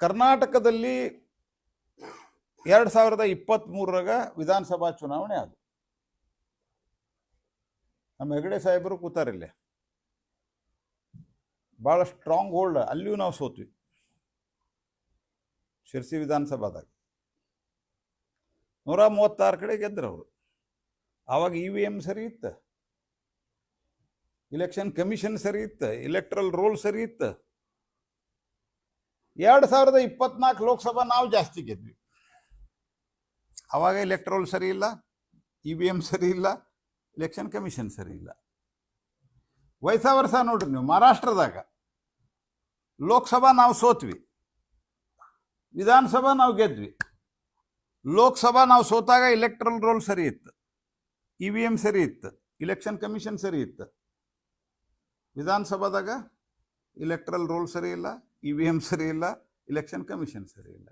ಕರ್ನಾಟಕದಲ್ಲಿ ಎರಡು ಸಾವಿರದ ಇಪ್ಪತ್ತ್ಮೂರರಾಗ ವಿಧಾನಸಭಾ ಚುನಾವಣೆ ಅದು ನಮ್ಮ ಹೆಗಡೆ ಸಾಹೇಬರು ಕೂತಾರಿಲ್ಲೇ ಭಾಳ ಸ್ಟ್ರಾಂಗ್ ಹೋಲ್ಡ್ ಅಲ್ಲಿಯೂ ನಾವು ಸೋತ್ವಿ. ಶಿರ್ಸಿ ವಿಧಾನಸಭಾದಾಗ. ನೂರ ಮೂವತ್ತಾರು ಕಡೆ ಗೆದ್ದರು ಅವರು. ಆವಾಗ ಇ ವಿ ಎಂ ಸರಿ ಇತ್ತು. ಇಲೆಕ್ಷನ್ ಕಮಿಷನ್ ಸರಿ ಇತ್ತು. ಇಲೆಕ್ಟ್ರಲ್ ರೋಲ್ ಸರಿ ಇತ್ತು. ಎರಡು ಸಾವಿರದ ಇಪ್ಪತ್ನಾಲ್ಕು ಲೋಕಸಭಾ ನಾವು ಜಾಸ್ತಿ ಗೆದ್ವಿ. ಅವಾಗ ಎಲೆಕ್ಟ್ರೋಲ್ ಸರಿ ಇಲ್ಲ ಇ ವಿ ಎಂ ಸರಿ ಇಲ್ಲ ಎಲೆಕ್ಷನ್ ಕಮಿಷನ್ ಸರಿ ಇಲ್ಲ. ವಯಸ್ಸ ನೋಡ್ರಿ ನೀವು, ಮಹಾರಾಷ್ಟ್ರದಾಗ ಲೋಕಸಭಾ ನಾವು ಸೋತ್ವಿ. ವಿಧಾನಸಭಾ ನಾವು ಗೆದ್ವಿ. ಲೋಕಸಭಾ ನಾವು ಸೋತಾಗ ಎಲೆಕ್ಟ್ರಲ್ ರೋಲ್ ಸರಿ ಇತ್ತು. ಇ ವಿ ಎಂ ಸರಿ ಇತ್ತು ಇಲೆಕ್ಷನ್ ಕಮಿಷನ್ ಸರಿ ಇತ್ತು. ವಿಧಾನಸಭಾದಾಗ ಇಲೆಕ್ಟ್ರಲ್ ರೋಲ್ ಸರಿ ಇಲ್ಲ ಇ ವಿ ಎಂ ಸರಿ ಇಲ್ಲ ಇಲೆಕ್ಷನ್ ಕಮಿಷನ್ ಸರಿ ಇಲ್ಲ.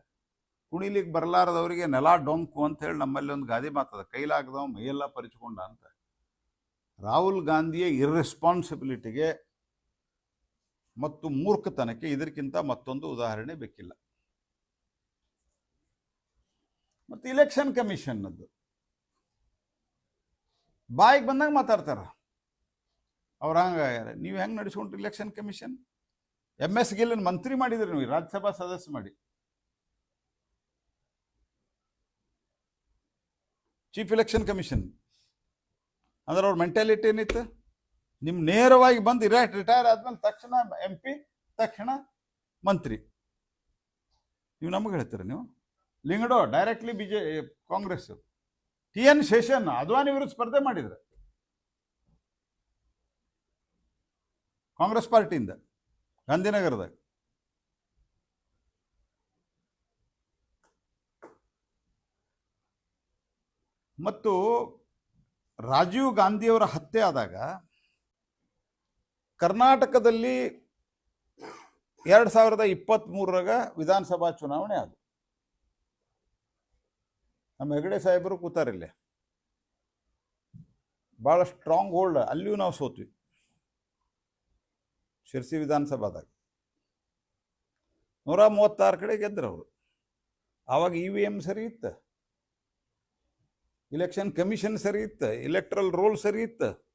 ಕುಣಿಲಿಕ್ಕೆ ಬರಲಾರದವರಿಗೆ ನೆಲ ಡೊಂಕು ಅಂತ ಹೇಳಿ ನಮ್ಮಲ್ಲಿ ಒಂದು ಗಾದೆ ಮಾತದ ಕೈಲಾಗದವ ಮೈಯೆಲ್ಲ ಪರಿಚಿಕೊಂಡ ಅಂತ. ರಾಹುಲ್ ಗಾಂಧಿಯ ಇರ್ರೆಸ್ಪಾನ್ಸಿಬಿಲಿಟಿಗೆ ಮತ್ತು ಮೂರ್ಖತನಕ್ಕೆ ಇದಕ್ಕಿಂತ ಮತ್ತೊಂದು ಉದಾಹರಣೆ ಬೇಕಿಲ್ಲ. ಮತ್ತು ಇಲೆಕ್ಷನ್ ಕಮಿಷನ್ನದ್ದು ಬಾಯಿಗೆ ಬಂದಾಗ ಮಾತಾಡ್ತಾರ. ಅವ್ರು ಹಂಗಾಗ್ಯಾರ, ನೀವು ಹೆಂಗೆ ನಡೆಸ್ಕೊಂಡ್ರಿ ಇಲೆಕ್ಷನ್ ಕಮಿಷನ್ ಎಂ ಎಸ್ ಗಿಲ್ಲನ್ ಮಂತ್ರಿ ಮಾಡಿದ್ರಿ ನೀವು, ರಾಜ್ಯಸಭಾ ಸದಸ್ಯ ಮಾಡಿ. ಚೀಫ್ ಎಲೆಕ್ಷನ್ ಕಮಿಷನ್ ಅಂದ್ರೆ ಅವ್ರ ಮೆಂಟಾಲಿಟಿ ಏನಿತ್ತು? ನಿಮ್ ನೇರವಾಗಿ ಬಂದು ರಿಟೈರ್ ಆದ್ಮೇಲೆ ತಕ್ಷಣ ಎಂ ಪಿ ತಕ್ಷಣ ಮಂತ್ರಿ. ನೀವು ನಮಗೆ ಹೇಳ್ತೀರ ನೀವು? Lyngdoh directly B J Congress T N Seshan Advani ವಿರುದ್ಧ ಸ್ಪರ್ಧೆ ಮಾಡಿದ್ರೆ. ಕಾಂಗ್ರೆಸ್ ಪಾರ್ಟಿಯಿಂದ ಗಾಂಧಿನಗರದಾಗ. ಮತ್ತು ರಾಜೀವ್ ಗಾಂಧಿಯವರ ಹತ್ಯೆ ಆದಾಗ ಕರ್ನಾಟಕದಲ್ಲಿ ಎರಡು ಸಾವಿರದ ಇಪ್ಪತ್ತ್ಮೂರರಾಗ ವಿಧಾನಸಭಾ ಚುನಾವಣೆ ಅದು ನಮ್ಮ ಹೆಗಡೆ ಸಾಹೇಬರು ಕೂತಾರಿಲ್ಲೇ. ಭಾಳ ಸ್ಟ್ರಾಂಗ್ ಹೋಲ್ಡ್ ಅಲ್ಲಿಯೂ ನಾವು ಸೋತ್ವಿ. ಶಿರ್ಸಿ ವಿಧಾನಸಭಾದಾಗ. ನೂರ ಮೂವತ್ತಾರು ಕಡೆ ಗೆದ್ರು ಅವರು. ಆವಾಗ ಇ ವಿ ಎಂ ಸರಿ ಇತ್ತು. ಇಲೆಕ್ಷನ್ ಕಮಿಷನ್ ಸರಿ ಇತ್ತು. ಇಲೆಕ್ಟ್ರಲ್ ರೋಲ್ ಸರಿ ಇತ್ತು.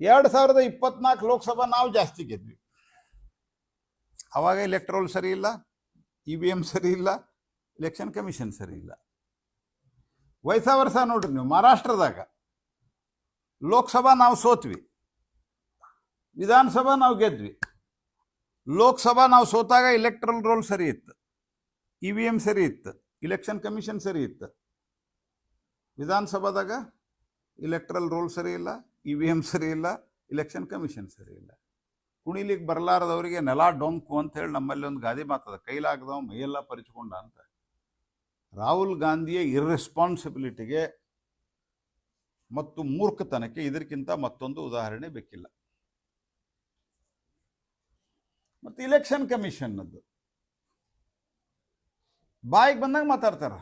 ಎರಡು ಸಾವಿರದ ಇಪ್ಪತ್ನಾಲ್ಕು ಲೋಕಸಭಾ ನಾವು ಜಾಸ್ತಿ ಗೆದ್ವಿ. ಆವಾಗ ಇಲೆಕ್ಟ್ರೋಲ್ ಸರಿ ಇಲ್ಲ, ಇ ವಿ ಎಂ ಸರಿ ಇಲ್ಲ, ಇಲೆಕ್ಷನ್ ಕಮಿಷನ್ ಸರಿ ಇಲ್ಲ. ವಯಸ್ಸ ವರ್ಷ ನೋಡ್ರಿ ನೀವು ಮಹಾರಾಷ್ಟ್ರದಾಗ. ಲೋಕಸಭಾ ನಾವು ಸೋತ್ವಿ. ವಿಧಾನಸಭಾ ನಾವು ಗೆದ್ವಿ. ಲೋಕಸಭಾ ನಾವು ಸೋತಾಗ ಇಲೆಕ್ಟ್ರಲ್ ರೋಲ್ ಸರಿ ಇತ್ತು. ಇ ವಿ ಎಂ ಸರಿ ಇತ್ತು. ಇಲೆಕ್ಷನ್ ಕಮಿಷನ್ ಸರಿ ಇತ್ತು. ವಿಧಾನಸಭಾದಾಗ ಇಲೆಕ್ಟ್ರಲ್ ರೋಲ್ ಸರಿ ಇಲ್ಲ ಇ ವಿ ಎಂ ಸರಿ ಇಲ್ಲ ಇಲೆಕ್ಷನ್ ಕಮಿಷನ್ ಸರಿ ಇಲ್ಲ. ಕುಣಿಲಿಕ್ಕೆ ಬರಲಾರದವರಿಗೆ ನೆಲ ಡೊಂಕು ಅಂತ ಹೇಳಿ ನಮ್ಮಲ್ಲಿ ಒಂದು ಗಾದೆ ಮಾತದ ಕೈಲಾಗದವ ಮೈಯೆಲ್ಲ ಪರಿಚಿಕೊಂಡ ಅಂತ. ರಾಹುಲ್ ಗಾಂಧಿಯ ಇರ್ರೆಸ್ಪಾನ್ಸಿಬಿಲಿಟಿಗೆ ಮತ್ತು ಮೂರ್ಖತನಕ್ಕೆ ಇದಕ್ಕಿಂತ ಮತ್ತೊಂದು ಉದಾಹರಣೆ ಬೇಕಿಲ್ಲ. ಮತ್ತು ಇಲೆಕ್ಷನ್ ಕಮಿಷನ್ನದ್ದು ಬಾಯಿಗೆ ಬಂದಾಗ ಮಾತಾಡ್ತಾರ.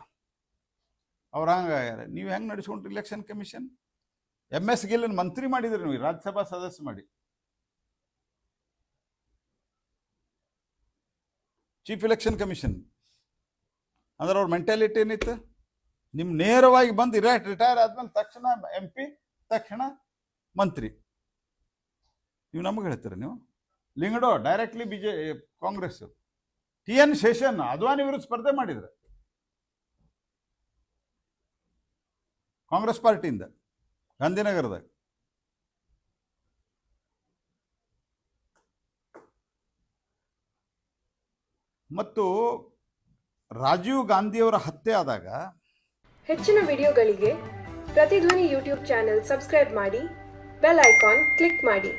ಅವ್ರು ಹಂಗಾಗ್ಯಾರ ನೀವು ಹೆಂಗೆ ನಡೆಸ್ಕೊಂಡ್ರಿ ಇಲೆಕ್ಷನ್ ಕಮಿಷನ್ ಎಂ ಎಸ್ ಗಿಲ್ಲನ್ ಮಂತ್ರಿ ಮಾಡಿದ್ರಿ ನೀವು, ರಾಜ್ಯಸಭಾ ಸದಸ್ಯ ಮಾಡಿ. ಚೀಫ್ ಇಲೆಕ್ಷನ್ ಕಮಿಷನ್ ಅಂದ್ರೆ ಅವ್ರ ಮೆಂಟಾಲಿಟಿ ಏನಿತ್ತು? ನಿಮ್ ನೇರವಾಗಿ ಬಂದು ರಿಟೈರ್ ಆದ್ಮೇಲೆ ತಕ್ಷಣ ಎಂ ಪಿ ತಕ್ಷಣ ಮಂತ್ರಿ. ನೀವು ನಮಗೆ ಹೇಳ್ತೀರ ನೀವು? Lyngdoh directly B J Congress T N Seshan, Advani ವಿರುದ್ಧ ಸ್ಪರ್ಧೆ ಮಾಡಿದ್ರು. ಕಾಂಗ್ರೆಸ್ ಪಾರ್ಟಿಯಿಂದ, ಗಾಂಧಿನಗರದಾಗ. ಮತ್ತು ರಾಜೀವ್ ಗಾಂಧಿಯವರ ಹತ್ಯೆ ಆದಾಗ ಹೆಚ್ಚಿನ ವಿಡಿಯೋಗಳಿಗೆ ಪ್ರತಿಧ್ವನಿ ಯೂಟ್ಯೂಬ್ ಚಾನೆಲ್ ಸಬ್ಸ್ಕ್ರೈಬ್ ಮಾಡಿ, ಬೆಲ್ ಐಕಾನ್ ಕ್ಲಿಕ್ ಮಾಡಿ.